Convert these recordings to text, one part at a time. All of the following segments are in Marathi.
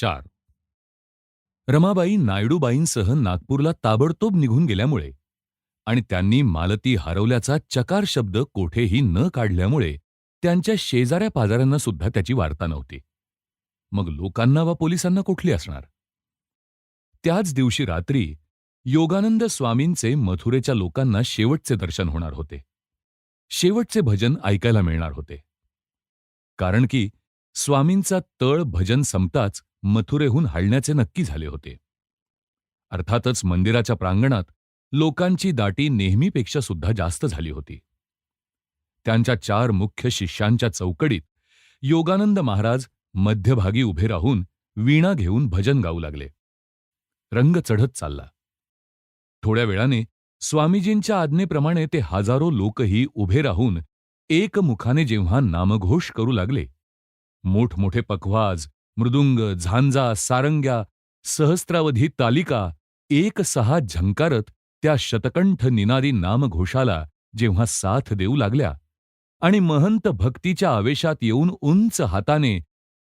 चार. रमाबाई नायडूबाईंसह नागपूरला ताबडतोब निघून गेल्यामुळे आणि त्यांनी मालती हरवल्याचा चकार शब्द कोठेही न काढल्यामुळे त्यांच्या शेजाऱ्या पाजाऱ्यांना सुद्धा त्याची वार्ता नव्हती. मग लोकांना वा पोलिसांना कुठली असणार? त्याच दिवशी रात्री योगानंद स्वामींचे मथुरेच्या लोकांना शेवटचे दर्शन होणार होते. शेवटचे भजन ऐकायला मिळणार होते. कारण की स्वामींचा तळ भजन संपताच मथुरेहून हलण्याचे नक्की झाले होते. अर्थातच मंदिराच्या प्रांगणात लोकांची दाटी नेहमीपेक्षा सुद्धा जास्त झाली होती. त्यांच्या चार मुख्य शिष्यांच्या चौकडीत योगानंद महाराज मध्यभागी उभे राहून वीणा घेऊन भजन गाऊ लागले. रंग चढत चालला. थोड्या वेळाने स्वामीजींच्या आज्ञेप्रमाणे ते हजारो लोकही उभे राहून एकमुखाने जेव्हा नामघोष करू लागले मोठमोठे पखवाज मृदुंग झांजा सारंग्या सहस्त्रावधी तालिका एक सहा झंकारत त्या शतकंठ निनादी नामघोषाला जेव्हा साथ देऊ लागल्या आणि महंत भक्तीच्या आवेशात येऊन उंच हाताने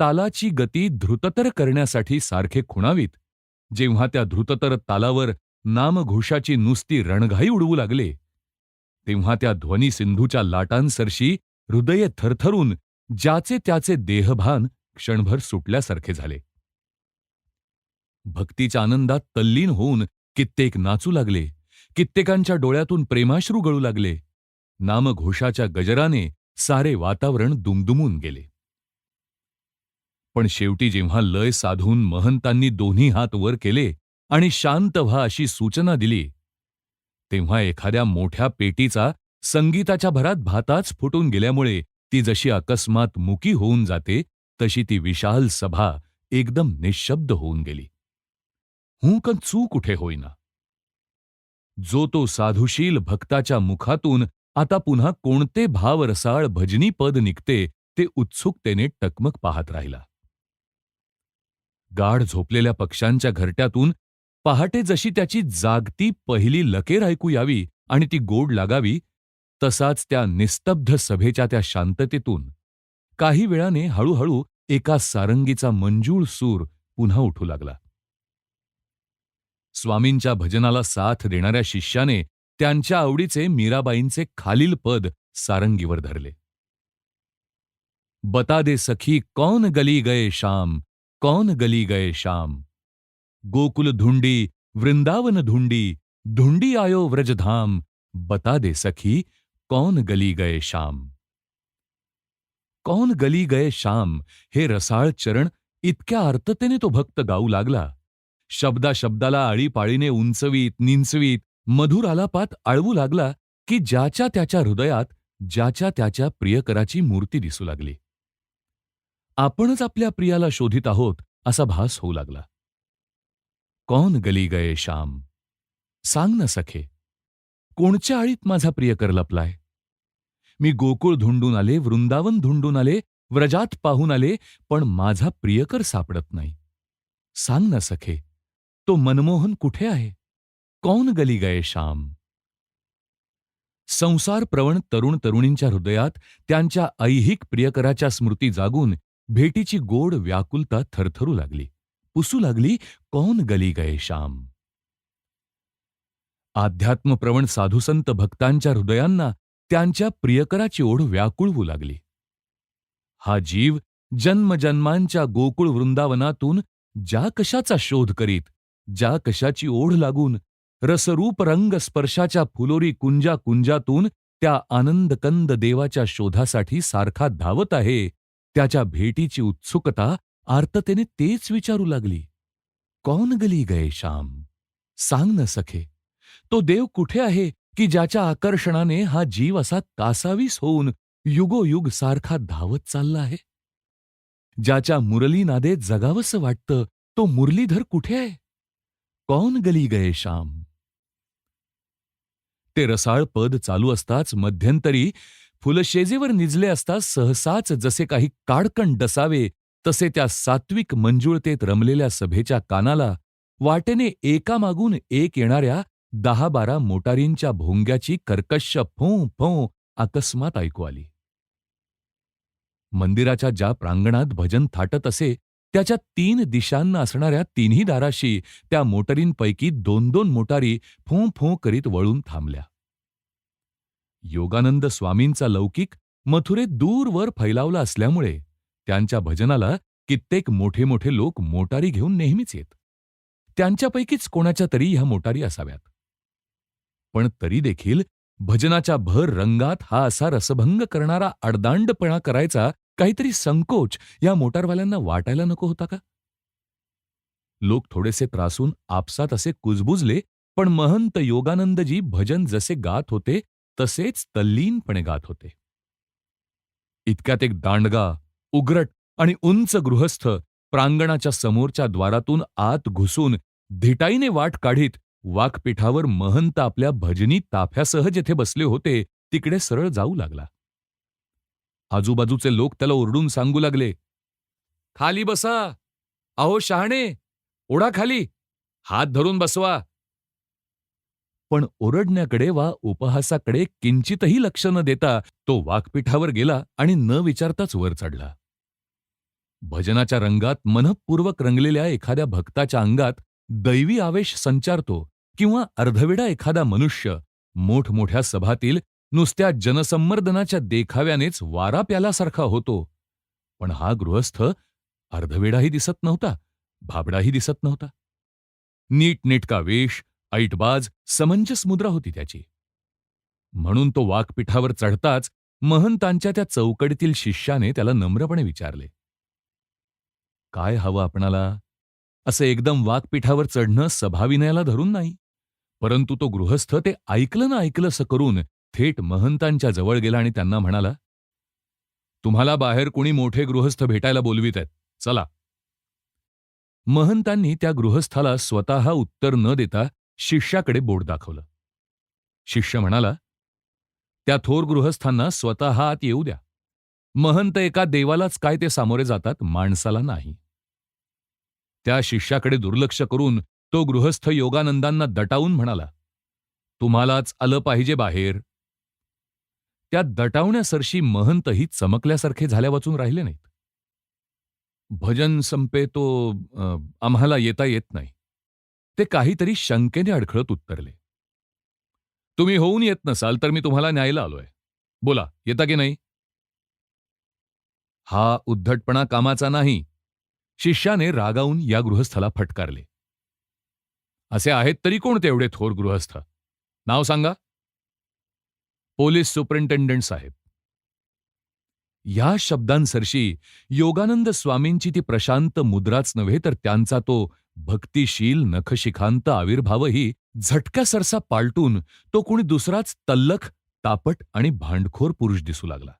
तालाची गती धृततर करण्यासाठी सारखे खुणावीत जेव्हा त्या धृततर तालावर नामघोषाची नुसती रणघाई उडवू लागले तेव्हा त्या ध्वनी सिंधूच्या लाटांसरशी हृदय थरथरून ज्याचे त्याचे देहभान क्षणभर सुटल्यासारखे झाले. भक्तीच्या आनंदात तल्लीन होऊन कित्येक नाचू लागले कित्येकांच्या डोळ्यातून प्रेमाश्रू गळू लागले. नामघोषाच्या गजराने सारे वातावरण दुमदुमून गेले. पण शेवटी जेव्हा लय साधून महंतांनी दोन्ही हात वर केले आणि शांत व्हा अशी सूचना दिली तेव्हा एखाद्या मोठ्या पेटीचा संगीताच्या भरात भाताच फुटून गेल्यामुळे ती जशी अकस्मात मुकी होऊन जाते तशी ती विशाल सभा एकदम निशब्द होऊन गेली. हुंक चू कुठे होईना. जो तो साधुशील भक्ताच्या मुखातून आता पुन्हा कोणते भावरसाळ भजनी पद निघते ते उत्सुकतेने टकमक पाहत राहिला. गाढ झोपलेल्या पक्ष्यांच्या घरट्यातून पहाटे जशी त्याची जागती पहिली लकेर ऐकू यावी आणि ती गोड लागावी तसाच त्या निस्तब्ध सभेच्या त्या शांततेतून काही वेळाने हळूहळू एका सारंगीचा मंजूळ सूर पुन्हा उठू लागला. स्वामींच्या भजनाला साथ देणाऱ्या शिष्याने त्यांच्या आवडीचे मीराबाईंचे खालील पद सारंगीवर धरले. बता दे सखी कौन गली गए शाम? कौन गली गए शाम? गोकुल धुंडी वृंदावन धुंडी धुंडी आयो व्रजधाम? बता दे सखी कौन गली गए शाम? कौन गली गए शाम? हे रसाळ चरण इतक्या अर्थतेने तो भक्त गाऊ लागला. शब्दाशब्दाला आळीपाळीने उंचवीत निंचवीत मधुर आलापात आळवू लागला की ज्याच्या त्याच्या हृदयात ज्याच्या त्याच्या प्रियकराची मूर्ती दिसू लागली. आपणच आपल्या प्रियाला शोधित आहोत असा भास होऊ लागला. कौन गली गये श्याम सांग न सखे कोणच्या आळीत माझा प्रियकर लपलाय? मी गोकुळ धुंडून आले वृंदावन धुंडून आले व्रजात पाहून आले पण माझा प्रियकर सापडत नाही. सांग न सखे तो मनमोहन कुठे आहे? कौन गली गये श्याम संसार प्रवण तरुण तरुणींच्या हृदयात त्यांच्या ऐहिक प्रियकराच्या स्मृती जागून भेटीची गोड व्याकुलता थरथरू लागली. पुसू लागली कौन गली गये श्याम अध्यात्मप्रवण साधुसंत भक्तांच्या हृदयांना त्यांच्या प्रियकराची ओढ व्याकुळवू लागली. हा जीव जन्मजन्मांच्या गोकुळ वृंदावनातून ज्या कशाचा शोध करीत ज्या कशाची ओढ लागून रसरूप रंग स्पर्शाच्या फुलोरी कुंजा कुंजातून त्या आनंदकंद देवाच्या शोधासाठी सारखा धावत आहे त्याच्या भेटीची उत्सुकता आर्ततेने तेच विचारू लागली. कौन गली गये श्याम सांग न सखे. तो देव कुठे आहे? की ज्याच्या आकर्षणाने हा जीव असा कासावीस होऊन युगोयुग सारखा धावत चालला आहे. ज्याच्या मुरलीनादे जगावंसं वाटतं तो मुरलीधर कुठे आहे? कौन गली गये श्याम ते रसाळ पद चालू असताच मध्यंतरी फुलशेजेवर निजले असता सहसाच जसे काही काडकण डसावे तसे त्या सात्विक मंजुळतेत रमलेल्या सभेच्या कानाला वाटेने एकामागून एक येणाऱ्या दहा बारा मोटारींच्या भोंग्याची कर्कश फों फों अकस्मात ऐकू आली. मंदिराच्या ज्या प्रांगणात भजन थाटत असे त्याच्या तीन दिशांना असणाऱ्या तिन्ही दाराशी त्या मोटारींपैकी दोन दोन मोटारी फू फू करीत वळून थांबल्या. योगानंद स्वामींचा लौकिक मथुरेत दूरवर फैलावला असल्यामुळे त्यांच्या भजनाला कित्येक मोठे मोठे लोक मोटारी घेऊन नेहमीच येत. त्यांच्यापैकीच कोणाच्या तरी ह्या मोटारी असाव्यात. पण तरी देखील भजनाच्या भर रंगात हा असा रसभंग करणारा अडदांडपणा करायचा काहीतरी संकोच या मोटारवाल्यांना वाटायला नको होता का? लोक थोडेसे त्रासून आपसात असे कुजबुजले पण महंत योगानंदजी भजन जसे गात होते तसेच तल्लीनपणे गात होते. इतक्यात एक दांडगा उग्रट आणि उंच गृहस्थ प्रांगणाच्या समोरच्या द्वारातून आत घुसून धिटाईने वाट काढीत वाकपीठावर महंत आपल्या भजनी ताफ्यासह जेथे बसले होते तिकडे सरळ जाऊ लागला. आजूबाजूचे लोक त्याला ओरडून सांगू लागले खाली बसा. अहो शहाणे. ओढा खाली. हात धरून बसवा. पण ओरडण्याकडे वा उपहासाकडे किंचितही लक्ष न देता तो वाकपीठावर गेला आणि न विचारताच वर चढला. भजनाच्या रंगात मनपूर्वक रंगलेल्या एखाद्या भक्ताच्या अंगात दैवी आवेश संचारतो. किंवा अर्धवेडा एखादा मनुष्य मोठमोठ्या सभातील नुसत्या जनसंमर्दनाच्या देखाव्यानेच वारा प्याल्यासारखा होतो. पण हा गृहस्थ अर्धवेडाही दिसत नव्हता भाबडाही दिसत नव्हता. नीटनेटका वेश ऐटबाज समंजस मुद्रा होती त्याची. म्हणून तो वाकपीठावर चढताच महंतांच्या त्या चौकडीतील शिष्याने त्याला नम्रपणे विचारले. काय हवं आपणाला? असं एकदम वाकपीठावर चढणं सभाविनयाला धरून नाही. परंतु तो गृहस्थ ते ऐकलं ना ऐकलंस करून थेट महंतांच्या जवळ गेला आणि त्यांना म्हणाला तुम्हाला बाहेर कोणी मोठे गृहस्थ भेटायला बोलवीत आहेत. चला. महंतांनी त्या गृहस्थाला स्वतः उत्तर न देता शिष्याकडे बोट दाखवलं. शिष्य म्हणाला त्या थोर गृहस्थांना स्वतः आत येऊ द्या. महंत एका देवालाच काय ते सामोरे जातात माणसाला नाही. त्या शिष्याकडे दुर्लक्ष करून तो गृहस्थ योगानंदांना दटावून म्हणाला तुम्हालाच आलं पाहिजे बाहेर. त्या दटावण्यासरशी महंतही चमकल्यासारखे झाल्या वाचून राहिले नाहीत. भजन संपे तो आम्हाला येता येत नाही. ते काहीतरी शंकेने अडखळत उत्तरले. तुम्ही होऊन येत नसाल तर मी तुम्हाला न्यायला आलोय. बोला येता की नाही? हा उद्धटपणा कामाचा नाही. शिष्याने रागावून या गृहस्थाला फटकारले. असे आहेत तरी कोण तेवढे थोर गृहस्थ? नाव सांगा. पोलीस सुपरिंटेंडंट साहेब. या शब्दांसरशी योगानंद स्वामींची ती प्रशांत मुद्राच नव्हे तर त्यांचा तो भक्तिशील नखशिखांत आविर्भावही झटक्यासरसा पालटून तो कोणी दुसराच तल्लख तापट आणि भांडखोर पुरुष दिसू लागला.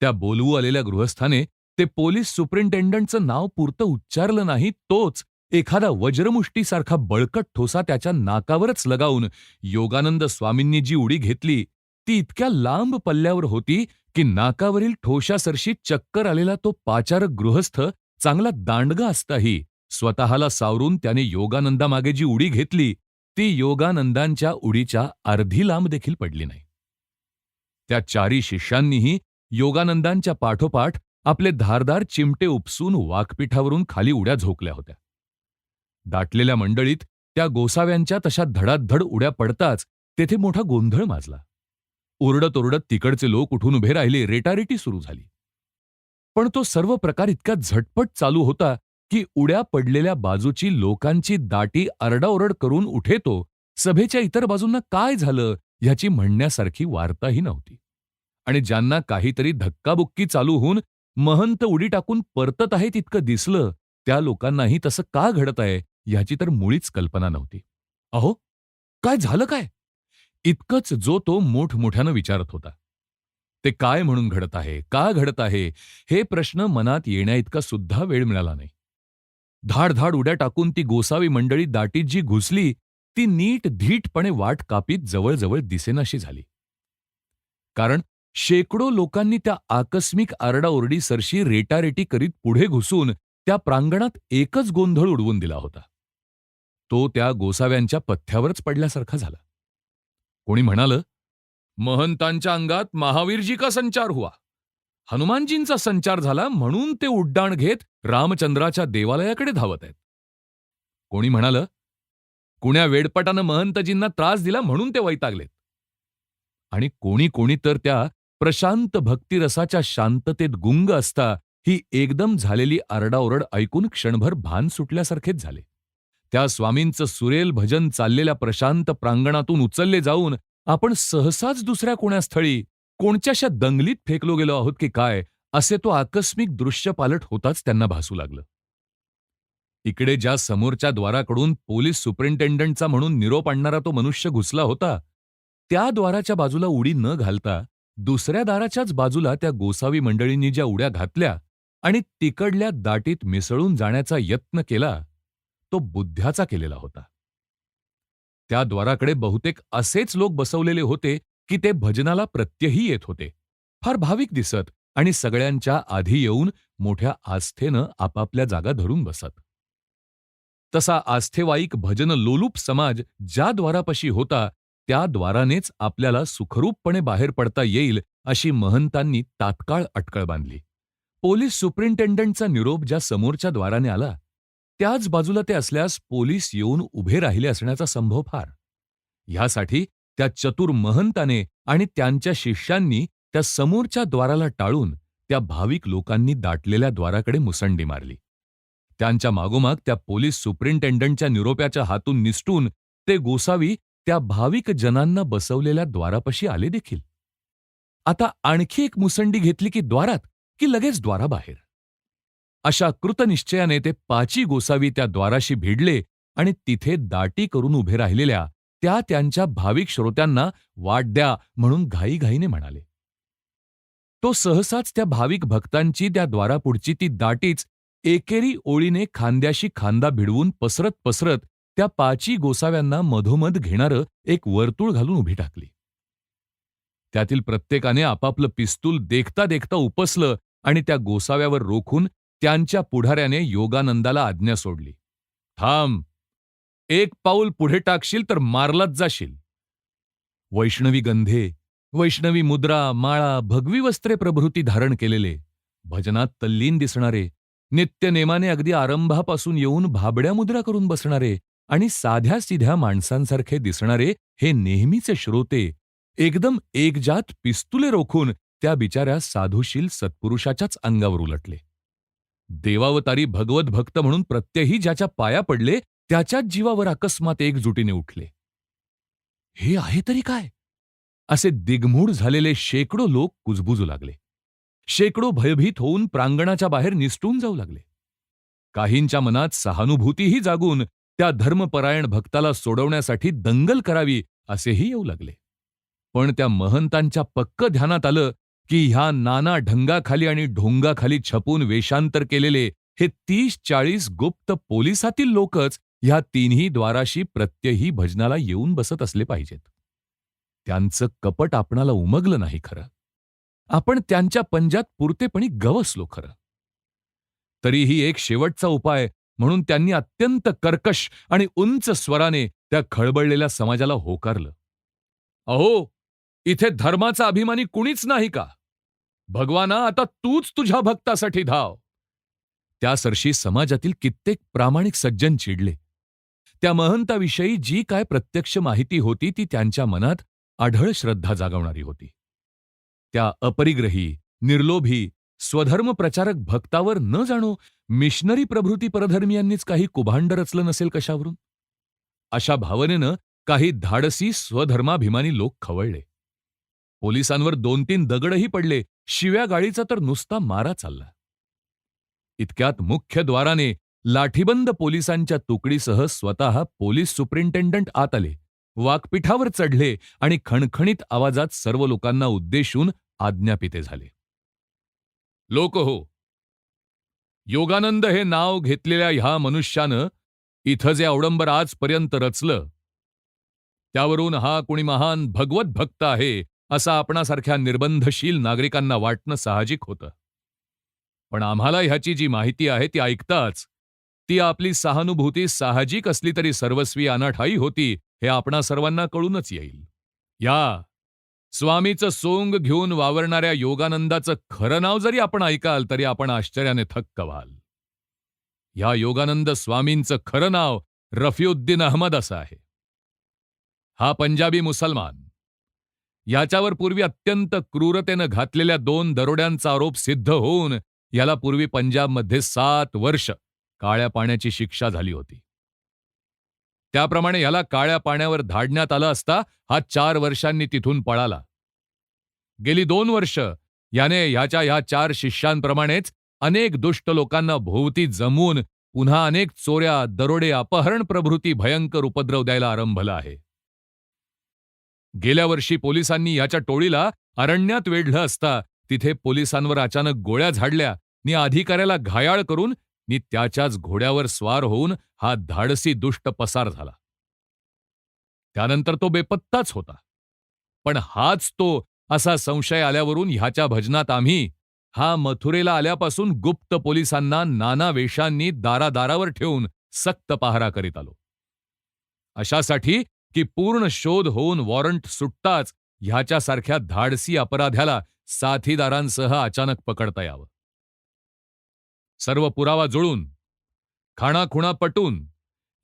त्या बोलवू आलेल्या गृहस्थाने ते पोलीस सुप्रिंटेंडंटचं नाव पुरतं उच्चारलं नाही तोच एखादा वज्रमुष्टीसारखा बळकट ठोसा त्याच्या नाकावरच लगावून योगानंद स्वामींनी जी उडी घेतली ती इतक्या लांब पल्ल्यावर होती की नाकावरील ठोशासरशी चक्कर आलेला तो पाचारक गृहस्थ चांगला दांडगा असताही स्वतःला सावरून त्याने योगानंदामागे जी उडी घेतली ती योगानंदांच्या उडीच्या अर्धी लांब देखील पडली नाही. त्या चारी शिष्यांनीही योगानंदांच्या पाठोपाठ आपले धारदार चिमटे उपसून वाकपिठावरून खाली उड्या झोकल्या होत्या. दाटलेल्या मंडळीत त्या गोसाव्यांच्या तशा धडाधड उड्या पडताच तेथे मोठा गोंधळ माजला. ओरडत ओरडत तिकडचे लोक उठून उभे राहिले रेटारेटी सुरू झाली. पण तो सर्व प्रकार इतका झटपट चालू होता की उड्या पडलेल्या बाजूची लोकांची दाटी आरडाओरड करून उठेतो सभेच्या इतर बाजूंना काय झालं ह्याची म्हणण्यासारखी वार्ताही नव्हती. आणि ज्यांना काहीतरी धक्काबुक्की चालू होऊन महंत उडी टाकून परतत आहे तितकं दिसलं त्या लोकांनाही तसं का घडत आहे ह्याची तर मुळीच कल्पना नव्हती. अहो काय झालं काय? इतकंच जो तो मोठमोठ्यानं विचारत होता. ते काय म्हणून घडत आहे का घडत आहे हे प्रश्न मनात येण्याइतका सुद्धा वेळ मिळाला नाही. धाडधाड उड्या टाकून ती गोसावी मंडळी दाटीत जी घुसली ती नीट धीटपणे वाट कापीत जवळजवळ दिसेनाशी झाली. कारण शेकडो लोकांनी त्या आकस्मिक आरडाओरडी सरशी रेटारेटी करीत पुढे घुसून त्या प्रांगणात एकच गोंधळ उडवून दिला होता. तो त्या गोसाव्यांच्या पथ्यावरच पडल्यासारखा झाला. कोणी म्हणालं महंतांच्या अंगात महावीरजी का संचार हुआ? हनुमानजींचा संचार झाला म्हणून ते उड्डाण घेत रामचंद्राच्या देवालयाकडे धावत आहेत. कोणी म्हणालं कुण्या वेडपटानं महंतजींना त्रास दिला म्हणून ते वैतागलेत. आणि कोणी कोणी तर त्या प्रशांत भक्तिरसाच्या शांततेत गुंग असता ही एकदम झालेली आरडाओरड ऐकून क्षणभर भान सुटल्यासारखेच झाले. त्या स्वामींचं सुरेल भजन चाललेल्या प्रशांत प्रांगणातून उचलले जाऊन आपण सहसाच दुसऱ्या कोण्या स्थळी? कोणच्याशा दंगलीत फेकलो गेलो आहोत की काय? असे तो आकस्मिक दृश्य पालट होताच त्यांना भासू लागलं. इकडे ज्या समोरच्या द्वाराकडून पोलीस सुपरिंटेंडंटचा म्हणून निरोप आणणारा तो मनुष्य घुसला होता त्या द्वाराच्या बाजूला उडी न घालता दुसऱ्या दाराच्याच बाजूला त्या गोसावी मंडळींनी ज्या उड्या घातल्या आणि तिकडल्या दाटीत मिसळून जाण्याचा यत्न केला तो बुद्ध्याचा केलेला होता. त्या द्वाराकडे बहुतेक असेच लोक बसवलेले होते की ते भजनाला प्रत्यही येत होते. फार भाविक दिसत आणि सगळ्यांच्या आधी येऊन मोठ्या आस्थेनं आपापल्या जागा धरून बसत. तसा आस्थेवाईक भजन लोलूप समाज ज्या द्वारापाशी होता त्या द्वारानेच आपल्याला सुखरूपपणे बाहेर पडता येईल अशी महंतांनी तात्काळ अटकळ बांधली. पोलीस सुप्रिंटेंडंटचा निरोप ज्या समोरच्या द्वाराने आला त्याच बाजूला ते असल्यास पोलीस येऊन उभे राहिले असण्याचा संभव फार. ह्यासाठी त्या चतुर महंताने आणि त्यांच्या शिष्यांनी त्या समोरच्या द्वाराला टाळून त्या भाविक लोकांनी दाटलेल्या द्वाराकडे मुसंडी मारली. त्यांच्या मागोमाग त्या पोलीस सुप्रिंटेंडंटच्या निरोप्याच्या हातून निसटून ते गोसावी त्या भाविक जनांना बसवलेल्या द्वारापाशी आले देखील. आता आणखी एक मुसंडी घेतली की द्वारात की लगेच द्वाराबाहेर. अशा कृतनिश्चयाने ते पाची गोसावी त्या द्वाराशी भिडले आणि तिथे दाटी करून उभे राहिलेल्या त्या त्यांच्या भाविक श्रोत्यांना वाट द्या म्हणून घाईघाईने म्हणाले. तो सहसाच त्या भाविक भक्तांची त्या द्वारापुढची ती दाटीच एकेरी ओळीने खांद्याशी खांदा भिडवून पसरत पसरत त्या पाची गोसाव्यांना मधोमध घेणारं एक वर्तुळ घालून उभी टाकली. त्यातील प्रत्येकाने आपापलं पिस्तूल देखता देखता उपसलं आणि त्या गोसाव्यावर रोखून त्यांच्या पुढाऱ्याने योगानंदाला आज्ञा सोडली. थांब एक पाऊल पुढे टाकशील तर मारलाच जाशील. वैष्णवी गंधे वैष्णवी मुद्रा माळा भगवी वस्त्रे प्रभृती धारण केलेले भजनात तल्लीन दिसणारे नित्यनेमाने अगदी आरंभापासून येऊन भाबड्या मुद्रा करून बसणारे आणि साध्या सिध्या माणसांसारखे दिसणारे हे नेहमीचे श्रोते एकदम एकजात पिस्तुले रोखून त्या बिचाऱ्या साधुशील सत्पुरुषाच्याच अंगावर उलटले. देवावतारी भगवत भक्त म्हणून प्रत्ययही ज्याच्या पाया पडले त्याच्याच जीवावर अकस्मात एकजुटीने उठले. हे आहे तरी काय? असे दिग्मूढ झालेले शेकडो लोक कुजबुजू लागले. शेकडो भयभीत होऊन प्रांगणाच्या बाहेर निसटून जाऊ लागले. काहींच्या मनात सहानुभूतीही जागून त्या धर्मपरायण भक्ताला सोडवण्यासाठी दंगल करावी असेही येऊ लागले. पण त्या महंतांच्या पक्क ध्यानात आलं की ह्या नाना ढंगाखाली आणि ढोंगाखाली छपून वेषांतर केलेले हे तीस चाळीस गुप्त पोलिसातील लोकच ह्या तिन्ही द्वाराशी प्रत्यही भजनाला येऊन बसत असले पाहिजेत. त्यांचं कपट आपणाला उमगलं नाही खरं. आपण त्यांच्या पंजात पुरतेपणी गवसलो खरं. तरीही एक शेवटचा उपाय म्हणून त्यांनी अत्यंत कर्कश आणि उंच स्वराने त्या खळबळलेल्या समाजाला होकारलं. अहो इथे धर्माचा अभिमानी कुणीच नाही का? भगवाना आता तूच तुझ्या भक्तासाठी धाव. त्या सरशी समाजातील कित्येक प्रामाणिक सज्जन चिडले. त्या महंताविषयी जी काय प्रत्यक्ष माहिती होती ती त्यांच्या मनात आढळ श्रद्धा जागवणारी होती. त्या अपरिग्रही निर्लोभी स्वधर्म प्रचारक भक्तावर न जाणो मिशनरी प्रभृती परधर्मियांनीच काही कुभांड रचलं नसेल कशावरून? अशा भावनेनं काही धाडसी स्वधर्माभिमानी लोक खवळले. पोलिसांवर दोन तीन दगडही पडले शिव्या गाळीचा तर नुसता मारा चालला. इतक्यात मुख्य द्वाराने लाठीबंद पोलिसांच्या तुकडीसह स्वतः पोलीस सुप्रिंटेंडंट आत आले वाकपिठावर चढले आणि खणखणीत आवाजात सर्व लोकांना उद्देशून आज्ञापिते झाले. लोक हो. योगानंद हे नाव घेतलेल्या ह्या मनुष्यानं इथं जे अवडंबर आजपर्यंत रचलं त्यावरून हा कुणी महान भगवत भक्त आहे असा आपणासारख्या निर्बंधशील नागरिकांना वाटणं साहजिक होतं. पण आम्हाला ह्याची जी माहिती आहे ती ऐकताच ती आपली सहानुभूती साहजिक असली तरी सर्वस्वी अनाठाई होती हे आपणा सर्वांना कळूनच येईल. या स्वामीचं सोंग घेऊन वावरणाऱ्या योगानंदाचं खरं नाव जरी आपण ऐकाल तरी आपण आश्चर्याने थक्क व्हाल. या योगानंद स्वामींचं खरं नाव रफिउद्दीन अहमद असं आहे. हा पंजाबी मुसलमान. याच्यावर पूर्वी अत्यंत क्रूरतेनं घातलेल्या दोन दरोड्यांचा आरोप सिद्ध होऊन याला पूर्वी पंजाबमध्ये सात वर्ष काळ्या पाण्याची शिक्षा झाली होती. त्याप्रमाणे याला काळ्या पाण्यावर धाडण्यात आलं असता हा चार वर्षांनी तिथून पळाला. गेली दोन वर्ष याने ह्याच्या ह्या चार शिष्यांप्रमाणेच अनेक दुष्ट लोकांना भोवती जमवून पुन्हा अनेक चोऱ्या दरोडे अपहरण प्रभृती भयंकर उपद्रव द्यायला आरंभला आहे. गेल्या वर्षी पोलिसांनी याच्या टोळीला अरण्यात वेढलं असता तिथे पोलिसांवर अचानक गोळ्या झाडल्या आणि अधिकाऱ्याला घायाळ करून नि त्याच्याच घोड्यावर स्वार होऊन हा धाडसी दुष्ट पसार झाला. त्यानंतर तो बेपत्ताच होता. पण हाच तो असा संशय आल्यावरून ह्याच्या भजनात आम्ही हा मथुरेला आल्यापासून गुप्त पोलिसांना नाना वेशांनी दारादारावर ठेवून सक्त पहारा करीत आलो. अशासाठी की पूर्ण शोध होऊन वॉरंट सुटताच ह्याच्यासारख्या धाडसी अपराध्याला साथीदारांसह अचानक पकडता यावं. सर्व पुरावा जुळून खाणाखुणा पटून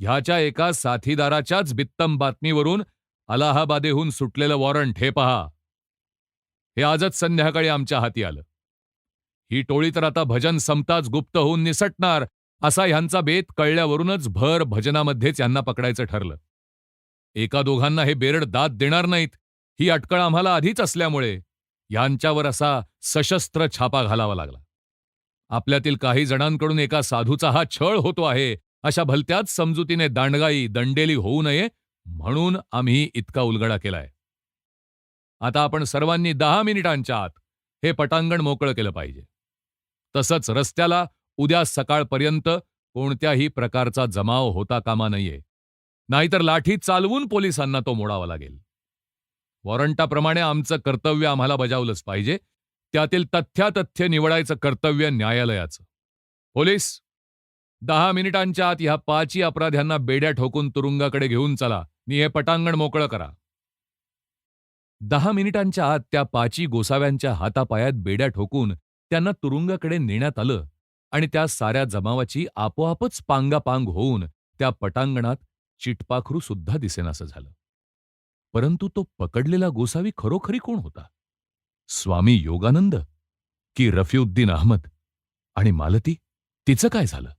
ह्याच्या एका साथीदाराच्याच बित्तम बातमीवरून अलाहाबादेहून सुटलेलं वॉरंट हे पहा. हे आजच संध्याकाळी आमच्या हाती आलं. ही टोळी तर आता भजन संपताच गुप्त होऊन निसटणार असा ह्यांचा बेत कळल्यावरूनच भर भजनामध्येच यांना पकडायचं ठरलं. एका दोघांना हे बेरड दाद देणार नाहीत ही अटकळ आम्हाला आधीच असल्यामुळे यांच्यावर असा सशस्त्र छापा घालावा लागला. आपल्यातील काही जणांकडून एका साधूचा हा छळ होतो आहे. अशा भलत्याच समजुतीने दांडगाई दंडेली होऊ नये म्हणून आम्ही इतका उलगडा केलाय. आता आपण सर्वांनी दहा मिनिटांच्या आत हे पटांगण मोकळं केलं पाहिजे. तसंच रस्त्याला उद्या सकाळपर्यंत कोणत्याही प्रकारचा जमाव होता कामा नये. नाहीतर लाठी चालवून पोलिसांना तो मोडावा लागेल. वॉरंटाप्रमाणे आमचं कर्तव्य आम्हाला बजावलंच पाहिजे. त्यातील तथ्यातथ्य निवडायचं कर्तव्य न्यायालयाचं. पोलीस दहा मिनिटांच्या आत ह्या पाची अपराध्यांना बेड्या ठोकून तुरुंगाकडे घेऊन चला. नि हे पटांगण मोकळं करा. दहा मिनिटांच्या आत त्या पाची गोसाव्यांच्या हातापायात बेड्या ठोकून त्यांना तुरुंगाकडे नेण्यात आलं आणि त्या साऱ्या जमावाची आपोआपच पांगापांग होऊन त्या पटांगणात चिटपाखरू सुद्धा दिसेनासं झालं. परंतु तो पकडलेला गोसावी खरोखरी कोण होता? स्वामी योगानंद की रफिउद्दीन अहमद आणि मालती तिचं काय झालं?